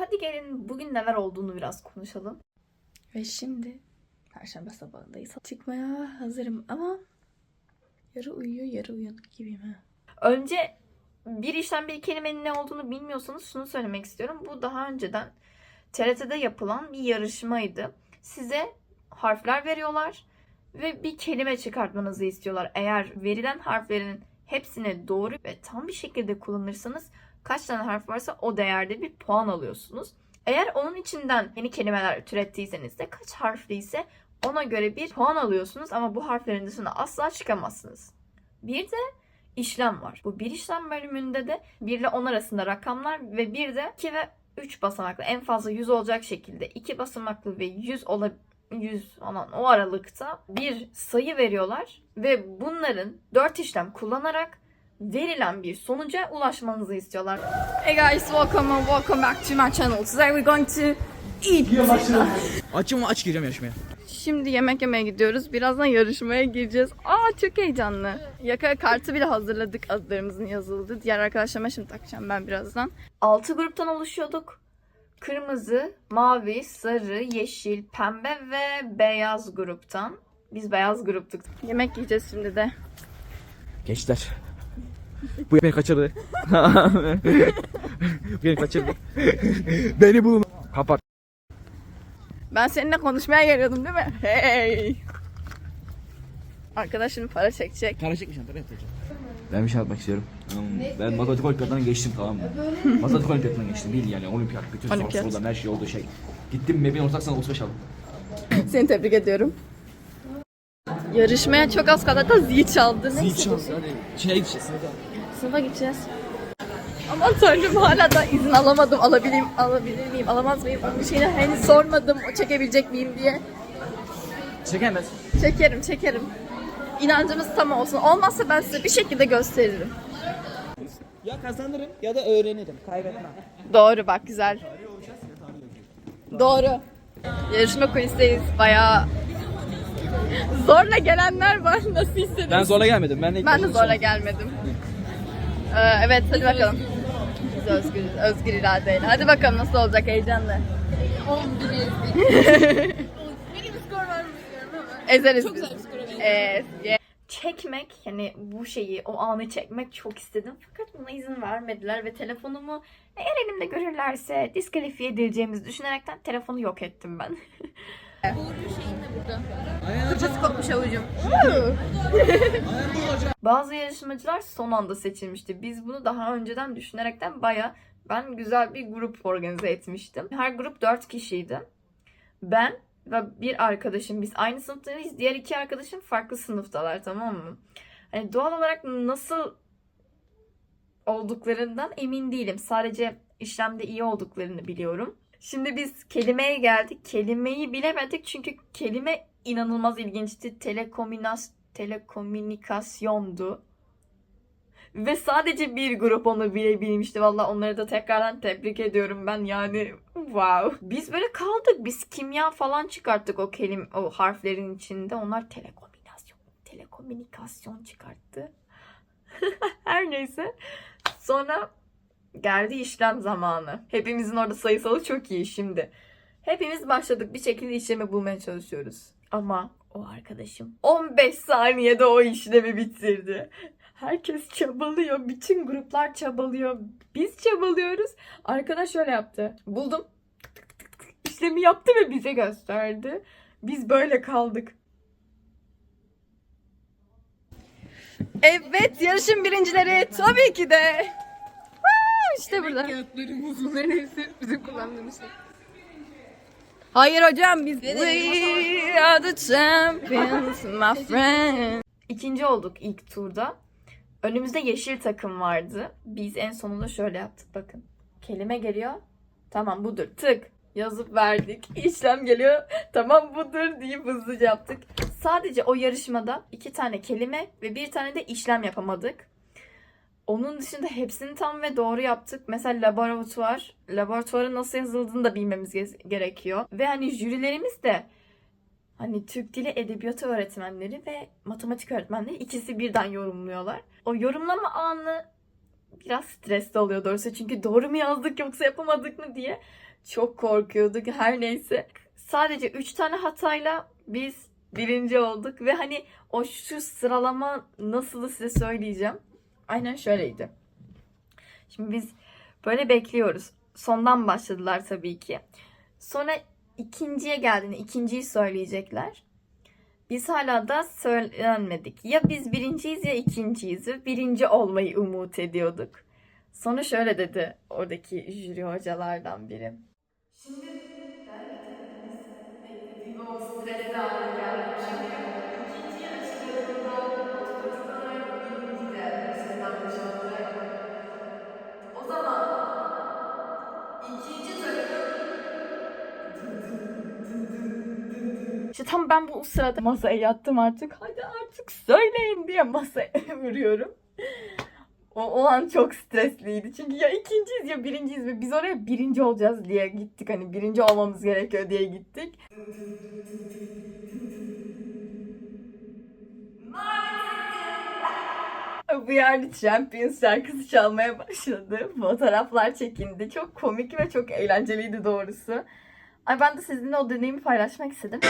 Hadi gelin bugün neler olduğunu biraz konuşalım. Ve şimdi Perşembe sabahındayız. Çıkmaya hazırım ama yarı uyuyor yarı uyanık gibiyim ha. Önce bir işten bir kelimenin ne olduğunu bilmiyorsanız şunu söylemek istiyorum. Bu daha önceden TRT'de yapılan bir yarışmaydı. Size harfler veriyorlar ve bir kelime çıkartmanızı istiyorlar. Eğer verilen harflerin hepsini doğru ve tam bir şekilde kullanırsanız kaç tane harf varsa o değerde bir puan alıyorsunuz. Eğer onun içinden yeni kelimeler türettiyseniz de kaç harfliyse ona göre bir puan alıyorsunuz ama bu harflerin dışına asla çıkamazsınız. Bir de işlem var. Bu bir işlem bölümünde de 1 ile 10 arasında rakamlar ve bir de 2 ve 3 basamaklı en fazla 100 olacak şekilde 2 basamaklı ve 100 ola 100 falan o aralıkta bir sayı veriyorlar ve bunların 4 işlem kullanarak verilen bir sonuca ulaşmanızı istiyorlar. Hey guys, welcome and welcome back to my channel. Today we're going to eat. Açım aç gireceğim yarışmaya. Şimdi yemek yemeye gidiyoruz. Birazdan yarışmaya gireceğiz. Aa çok heyecanlı. Yaka kartı bile hazırladık. Adlarımızın yazıldı. Diğer arkadaşlarıma şimdi takacağım ben birazdan. 6 gruptan oluşuyorduk. Kırmızı, mavi, sarı, yeşil, pembe ve beyaz gruptan. Biz beyaz gruptuk. Yemek yiyeceğiz şimdi de. Gençler. Bu beni kaçırdı. Bu beni kaçırdı. beni bulun. Kapat. Ben seninle konuşmaya geliyordum değil mi? Hey! Arkadaş şimdi para çekecek. Para çekmişim tabii yapacağım. Ben bir şey anlatmak istiyorum. Ben matematik olimpiyatlarına geçtim tamam mı? matematik olimpiyatlarına geçtim değil yani olimpiyat. Bütün soru Olimpiyat. sorular her şey olduğu şey. Gittim ve ben ortak sana 35 aldım. Seni tebrik ediyorum. Yarışmaya çok az kala da zil çaldı. Neyse. hadi. Şeye gideceğiz. Sınıfa gideceğiz. Aman tanrım hala da izin alamadım. Alabilirim, alabilir miyim, alamaz mıyım? Onun şeyini henüz sormadım. O çekebilecek miyim diye. Çekemez. Çekerim, çekerim. İnancımız tam olsun. Olmazsa ben size bir şekilde gösteririm. Ya kazanırım ya da öğrenirim. Kaybetmem. Doğru bak güzel. Doğru. Yarışma quizdeyiz. Bayağı zorla gelenler var. Nasıl hissediyorsun? Ben zorla gelmedim. Ben de, Ben de zorla gelmedim. Ee, evet hadi bakalım. Biz özgür, özgür iradeyle. Hadi bakalım nasıl olacak heyecanlı. 11 Ezeriz biz. Evet. Çekmek yani bu şeyi o anı çekmek çok istedim fakat buna izin vermediler ve telefonumu eğer elimde görürlerse diskalifiye edileceğimizi düşünerekten telefonu yok ettim ben. Fırçası kopmuş avucum. Bazı yarışmacılar son anda seçilmişti. Biz bunu daha önceden düşünerekten baya ben güzel bir grup organize etmiştim. Her grup 4 kişiydi. Ben ve bir arkadaşım biz aynı sınıftayız. Diğer iki arkadaşım farklı sınıftalar tamam mı? Hani doğal olarak nasıl olduklarından emin değilim. Sadece işlemde iyi olduklarını biliyorum. Şimdi biz kelimeye geldik. Kelimeyi bilemedik çünkü kelime inanılmaz ilginçti. Telekomünas telekomünikasyondu. Ve sadece bir grup onu bilebilmişti. Valla onları da tekrardan tebrik ediyorum ben yani wow. Biz böyle kaldık. Biz kimya falan çıkarttık o kelim o harflerin içinde. Onlar telekomünikasyon telekomünikasyon çıkarttı. Her neyse. Sonra geldi işlem zamanı. Hepimizin orada sayısalı çok iyi şimdi. Hepimiz başladık bir şekilde işlemi bulmaya çalışıyoruz. Ama o arkadaşım 15 saniyede o işlemi bitirdi. Herkes çabalıyor. Bütün gruplar çabalıyor. Biz çabalıyoruz. Arkadaş şöyle yaptı. Buldum. İşlemi yaptı ve bize gösterdi. Biz böyle kaldık. Evet, yarışın birincileri tabii ki de. İşte burada. Bunların hepsi bizim kullandığımız şey. Hayır hocam biz We are the champions my friend. İkinci olduk ilk turda. Önümüzde yeşil takım vardı. Biz en sonunda şöyle yaptık bakın. Kelime geliyor. Tamam budur. Tık. Yazıp verdik. İşlem geliyor. Tamam budur deyip hızlıca yaptık. Sadece o yarışmada iki tane kelime ve bir tane de işlem yapamadık. Onun dışında hepsini tam ve doğru yaptık. Mesela laboratuvar. Laboratuvarın nasıl yazıldığını da bilmemiz ge- gerekiyor. Ve hani jürilerimiz de hani Türk Dili Edebiyatı öğretmenleri ve matematik öğretmenleri ikisi birden yorumluyorlar. O yorumlama anı biraz stresli oluyor doğrusu. Çünkü doğru mu yazdık yoksa yapamadık mı diye çok korkuyorduk. Her neyse. Sadece 3 tane hatayla biz birinci olduk. Ve hani o şu sıralama nasıl size söyleyeceğim. Aynen şöyleydi. Şimdi biz böyle bekliyoruz. Sondan başladılar tabii ki. Sonra ikinciye geldiğinde ikinciyi söyleyecekler. Biz hala da söylenmedik. Ya biz birinciyiz ya ikinciyiz birinci olmayı umut ediyorduk. Sonra şöyle dedi oradaki jüri hocalardan biri. Şimdi hepimiz beklediğim o stresli İşte tam ben bu sırada masaya yattım artık. Hadi artık söyleyin diye masaya vuruyorum. O, o an çok stresliydi. Çünkü ya ikinciyiz ya birinciyiz ve biz oraya birinci olacağız diye gittik. Hani birinci olmamız gerekiyor diye gittik. Bu yerde Champions şarkısı çalmaya başladı. Fotoğraflar çekindi. Çok komik ve çok eğlenceliydi doğrusu. Ay ben de sizinle o deneyimi paylaşmak istedim.